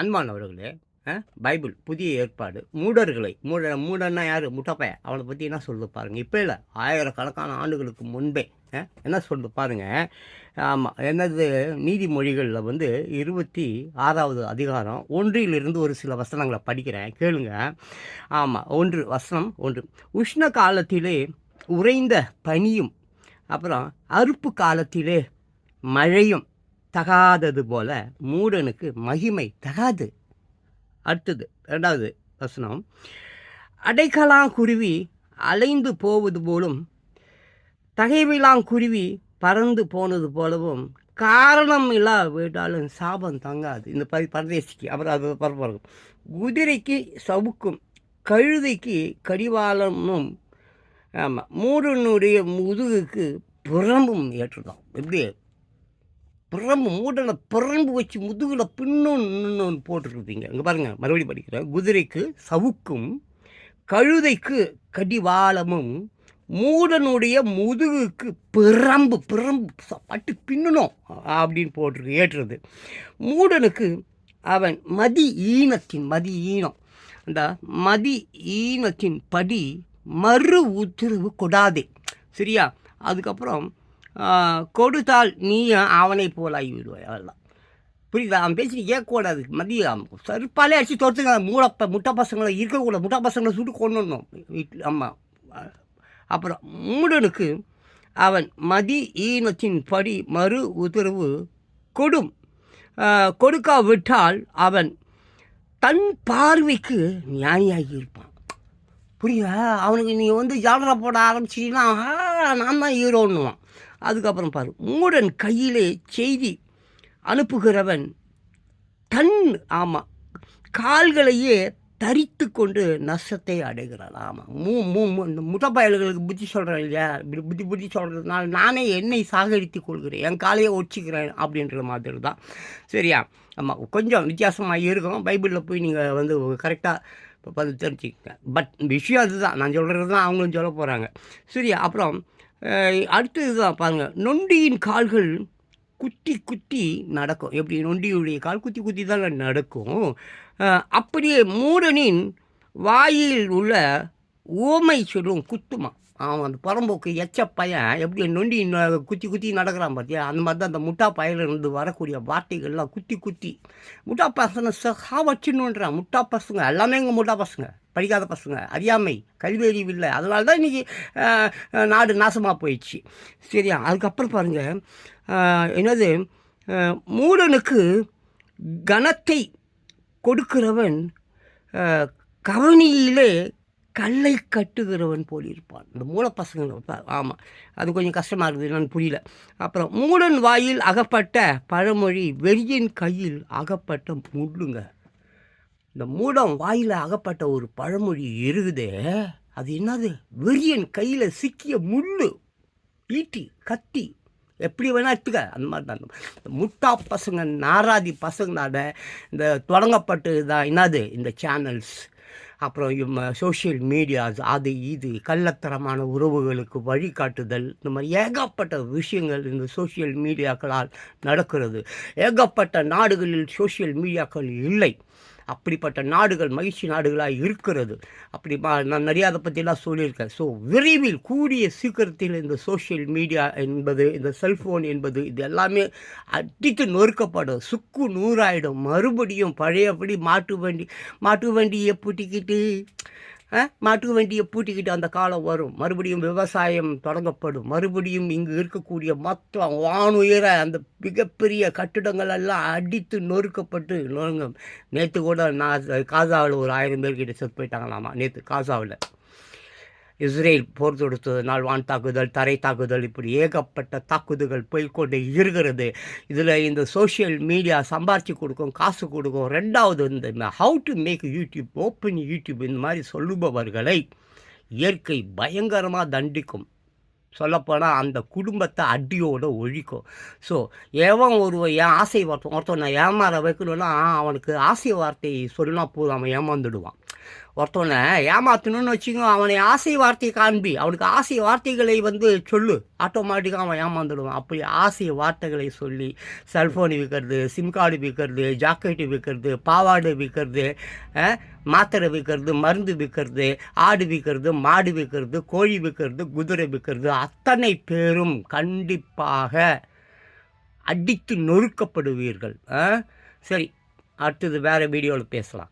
அன்பானவர்களே பைபிள் புதிய ஏற்பாடு. மூடர்களை மூட மூடன்னா யார்? முட்டப்பைய? அவனை பற்றி என்ன சொல்லு பாருங்கள் இப்போ இல்லை ஆயிரக்கணக்கான ஆண்டுகளுக்கு முன்பே என்ன சொல்லு பாருங்கள் ஆமாம் என்னது? நீதிமொழிகளில் வந்து இருபத்தி ஆறாவது அதிகாரம் ஒன்றிலிருந்து ஒரு சில வசனங்களை படிக்கிறேன். கேளுங்க. ஆமாம் ஒன்று வசனம் ஒன்று. உஷ்ண காலத்திலே உறைந்த பனியும் அப்புறம் அறுப்பு காலத்திலே மழையும் தகாதது போல மூடனுக்கு மகிமை தகாது. அடுத்தது ரெண்டாவது வசனம். அடைக்கலாங்குருவி அலைந்து போவது போலும் தகைவிலாங்குருவி பறந்து போனது போலவும் காரணம் இல்லா விட்டாலும் சாபம் தங்காது. இந்த பரி பரதேசிக்கு அப்புறம் அது பரப்பாருக்கும் குதிரைக்கு சவுக்கும் கழுதைக்கு கடிவாளமும் ஆமாம் மூடனுடைய முதுகுக்கு புறம்பும் ஏற்றுதான். எப்படி பிரம்பு மூடனை பிரம்பு வச்சு முதுகில் பின்னொன்று போட்டுருப்பீங்க. இங்கே பாருங்கள் மறுபடியும் படிக்கிறேன். குதிரைக்கு சவுக்கும் கழுதைக்கு கடிவாளமும் மூடனுடைய முதுகுக்கு பிறம்பு பிரம்பு பட்டு பின்னணும் அப்படின்னு போட்டிருக்கு ஏற்றுறது. மூடனுக்கு அவன் மதி ஈனத்தின் மதி ஈனம். அந்த மதி ஈனத்தின் படி மறு உத்தரவு கொடாதே. சரியா? அதுக்கப்புறம் கொடுத்தால் நீயும் அவனை போலாகி விடுவாய் அதெல்லாம் புரியுதா? அவன் பேசி கேட்கக்கூடாது. மதியம் சருப்பாலே அடிச்சு தொடுத்துங்க மூடப்ப முட்டை பசங்களை இருக்கக்கூடாது. முட்டை பசங்களை சுட்டு கொண்டுடணும் வீட்டில் ஆமாம் அப்புறம் மூடனுக்கு அவன் மதி ஈனத்தின் படி மறு உத்தரவு கொடும். கொடுக்காவிட்டால் அவன் தன் பார்வைக்கு ஞானியாகி இருப்பான். புரியுதா? அவனுக்கு நீ வந்து ஜாலரா போட ஆரம்பிச்சின்னா நான் தான் ஹீரோன்னுவான். அதுக்கப்புறம் பாரு மூடன் கையிலே செய்தி அனுப்புகிறவன் தன் ஆமாம் கால்களையே தரித்து கொண்டு நஷ்டத்தை அடைகிறான். ஆமாம் மூ மூ இந்த முட்டப்பயல்களுக்கு புத்தி சொல்கிறேன் இல்லையா? இப்படி புத்தி புத்தி சொல்கிறதுனால நானே என்னை சாகடித்து கொள்கிறேன் என் காலையை ஒடிச்சிக்கிறேன் அப்படின்ற மாதிரி தான். சரியா? ஆமாம் கொஞ்சம் வித்தியாசமாக இருக்கும். பைபிளில் போய் நீங்கள் வந்து கரெக்டாக இப்போ பார்த்து தெரிஞ்சுக்கங்க. பட் விஷயம் அதுதான். நான் சொல்கிறது தான் அவங்களும் சொல்ல போகிறாங்க சரியா? அப்புறம் அடுத்தது தான் பாருங்கள் நொண்டியின் கால்கள் குத்தி குத்தி நடக்கும். எப்படி? நொண்டியுடைய கால் குத்தி குத்தி தான் நடக்கும். அப்படியே மூடனின் வாயில் உள்ள ஓமை சொல்லும் குத்துமா. அவன் அந்த புறம்போக்கு எச்ச பையன் எப்படி நொண்டி குத்தி குத்தி நடக்கிறான் பார்த்தியா அந்த மாதிரி தான் அந்த முட்டா பயிலிருந்து வரக்கூடிய வார்த்தைகள்லாம் குத்தி குத்தி. முட்டா பசங்க சஹா வச்சுன்னுன்றான் முட்டா பசங்க எல்லாமே எங்கள் முட்டா பசங்க படிக்காத பசங்க அறியாமை கல்வி அறிவு இல்லை. அதனால தான் இன்றைக்கி நாடு நாசமாக போயிடுச்சு. சரியா? அதுக்கப்புறம் பாருங்கள் என்னது? மூடனுக்கு கனத்தை கொடுக்கிறவன் கவனியிலே கல்லை கட்டுகிறவன் போலிருப்பான் இந்த மூல பசங்களை ஆமாம் அது கொஞ்சம் கஷ்டமாக இருக்குது நான் புரியல. அப்புறம் மூடன் வாயில் அகப்பட்ட பழமொழி வெறியின் கையில் அகப்பட்ட முள்ளுங்க. இந்த மூடம் வாயில் அகப்பட்ட ஒரு பழமொழி இருக்குதே அது என்னது? வெறியன் கையில் சிக்கிய முள்ளு. ஈட்டி கத்தி. எப்படி வேணா எடுத்துக்க அந்த மாதிரி தான். இந்த முட்டா பசங்க நாராதி பசங்களால இந்த தொடங்கப்பட்டு தான் என்னது? இந்த சேனல்ஸ் அப்புறம் சோஷியல் மீடியாஸ் அது இது கள்ளத்தரமான உறவுகளுக்கு வழிகாட்டுதல் இந்த மாதிரி ஏகப்பட்ட விஷயங்கள் இந்த சோஷியல் மீடியாக்களால் நடக்கிறது. ஏகப்பட்ட நாடுகளில் சோஷியல் மீடியாக்கள் இல்லை. அப்படிப்பட்ட நாடுகள் மகிழ்ச்சி நாடுகளாக இருக்கிறது. அப்படி மா- நான் நிறையா அதை பற்றிலாம் சொல்லியிருக்கேன். ஸோ விரைவில் கூடிய சீக்கிரத்தில் இந்த சோஷியல் மீடியா என்பது இந்த செல்ஃபோன் என்பது இது எல்லாமே அடித்து நொறுக்கப்படும். சுக்கு நூறாயிடும். மறுபடியும் பழையபடி மாட்டு வண்டி மாட்டு வண்டியை பூட்டிக்கிட்டு மாட்டு வண்டியை பூட்டிக்கிட்டு அந்த காலம் வரும். மறுபடியும் விவசாயம் தொடங்கப்படும். மறுபடியும் இங்கு இருக்கக்கூடிய மொத்தம் வானுயர அந்த மிகப்பெரிய கட்டிடங்கள் எல்லாம் அடித்து நொறுக்கப்பட்டு நொறுங்க. நேற்று கூட நான் காசாவில் ஒரு ஆயிரம் பேர்கிட்ட செத்து போயிட்டாங்களாமா? நேற்று காசாவில். இஸ்ரேல் போர் தொடுத்ததினால் வான் தாக்குதல் தரை தாக்குதல் இப்படி ஏகப்பட்ட தாக்குதல்கள் போய்கொண்டு இருக்கிறது. இதில் இந்த சோஷியல் மீடியா சம்பாரித்து கொடுக்கும் காசு கொடுக்கும் ரெண்டாவது இந்த how to make YouTube open YouTube இந்த மாதிரி சொல்லுபவர்களை இயற்கை பயங்கரமாக தண்டிக்கும். சொல்லப்போனால் அந்த குடும்பத்தை அடியோடு ஒழிக்கும். ஸோ எவன் ஒருவன் என் ஆசை வார்த்தை ஒருத்தன் நான் ஏமாற வைக்கணும்னா அவனுக்கு ஆசை வார்த்தை சொன்னால் போதும் அவன் ஏமாந்துடுவான். ஒருத்தவனை ஏமாற்றணும்னு வச்சுக்கோ அவனை ஆசை வார்த்தை காண்பி. அவனுக்கு ஆசை வார்த்தைகளை வந்து சொல்லு. ஆட்டோமேட்டிக்காக அவன் ஏமாந்துடுவான். அப்படி ஆசை வார்த்தைகளை சொல்லி செல்ஃபோன் விற்கிறது சிம் கார்டு விற்கிறது ஜாக்கெட்டு விற்கிறது பாவாடை விற்கிறது மாத்திரை விற்கிறது மருந்து விற்கிறது ஆடு விற்கிறது மாடு விற்கிறது கோழி விற்கிறது குதிரை விற்கிறது அத்தனை பேரும் கண்டிப்பாக அடித்து நொறுக்கப்படுவீர்கள். ஆ? சரி அடுத்தது வேறு வீடியோவில் பேசலாம்.